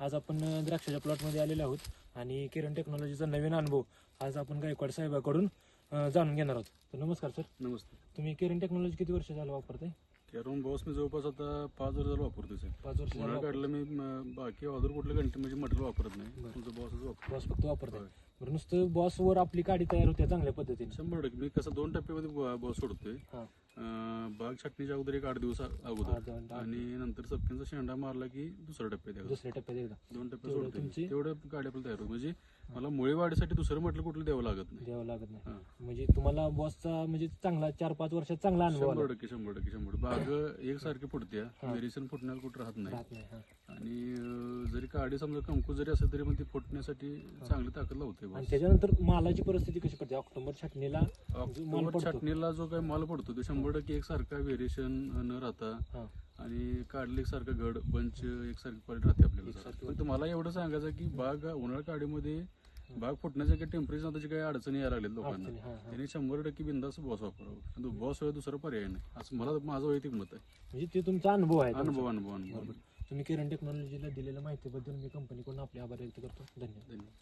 आज आपण द्राक्षाच्या प्लॉटमध्ये आलेलो आहोत आणि किरण टेक्नॉलॉजीचा नवीन अनुभव आज आपण गायकवाड साहेबाकडून जाणून घेणार आहोत. तर नमस्कार सर. नमस्ते. तुम्ही किरण टेक्नॉलॉजी किती वर्ष झालं वापरताय? कॅरॉन बॉस मी जवळपास आता पाच वर्ष झालं वापरतोय साहेब पाच वर्ष झालं काढलं मी बाकी अदर कुठलं घंटे म्हणजे मटेरियल वापरत नाही. तुमचं बॉसच वापर बॉस फक्त वापरताय. बरं नुसतं बॉसवर आपली गाडी तयार होते चांगल्या पद्धतीने. शंभर टक्के. मी कसं दोन टप्प्यामध्ये बॉस सोडतोय. हा. अं, बाग छाटणीच्या अगोदर एक आठ दिवस अगोदर. आठ आणि नंतर सपक्यांचा शेंडा मारला की दुसऱ्या टप्प्यात. दुसऱ्या टप्प्यात एकदा. दोन टप्पे तेवढं सोडतोय. तुमची- तेवढं गाडी आपल्याला तयार होत म्हणजे मला मुळे वाढीसाठी दुसरं म्हटलं कुठलं द्यावं लागत नाही. द्यावं लागत नाही. हा. म्हणजे तुम्हाला बॉसचा म्हणजे चांगला चार पाच वर्षात चांगला अनुभव आला. शंभर टक्के शंभर टक्के शंभर बाग एकसारखी फुटते. मेडिसिन फुटण्याला कुठं राहत नाही. राहत नाही हा. आणि अं, जरी काडी समजा कंकू जरी असेल तरी पण ती फुटण्यासाठी चांगली ताकद लावते आणि. त्याच्यानंतर मालाची परिस्थिती कशी पडते? ऑक्टोबर छाटणीला माल ऑक्टोबर पडतो. छाटणीला जो काही माल पडतो ते शंभर टक्के एकसारखा व्हेरिएशन न राहता आणि काढले एकसारखं घड बंच एकसारखी क्वालिटी राहते आपल्याला एकसारखी पण तुम्हाला एवढं सांगायचं की बाग उन्हाळा काडीमध्ये बाग फुटण्याच्या काही टेम्परेचर त्याची काही अडचणी यायला लागल्या लोकांना. अडचणी, हा, हा. त्यांनी शंभर टक्के बिंदास बॉस वापरावं. बॉस शिवाय दुसरा पर्याय नाही. असं मला माझं वैयक्तिक मत आहे. म्हणजे ते तुमचा अनुभव आहे. तुमचा. अनुभव अनुभव अनुभव. बरोबर. तुम्ही किरण टेक्नॉलॉजीला दिलेल्या माहितीबद्दल मी कंपनीकडून आपले आभार व्यक्त करतो. धन्यवाद. धन्यवाद.